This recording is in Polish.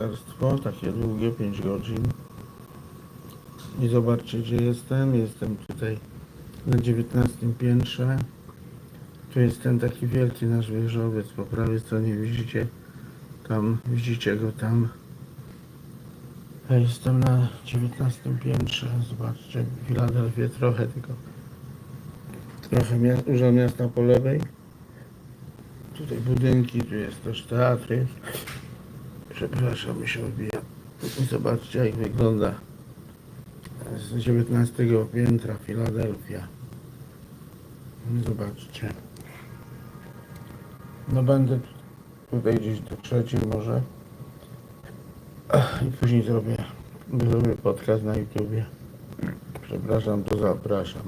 Narciarstwo, takie długie, 5 godzin. I zobaczcie, gdzie jestem. Jestem tutaj na 19 piętrze. Tu jest ten taki wielki nasz wieżowiec po prawej stronie, widzicie? Tam, widzicie go tam. Ja jestem na 19 piętrze. Zobaczcie, w Filadelfię trochę tylko. Trochę mia- Urząd Miasta po lewej. Tutaj budynki, tu jest też teatry. Przepraszam, mi się odbija. Zobaczcie, jak wygląda z 19 piętra Filadelfia. Zobaczcie. No będę tutaj gdzieś do trzeciej może. I później zrobię, zrobię podcast na YouTubie. Przepraszam, to zapraszam.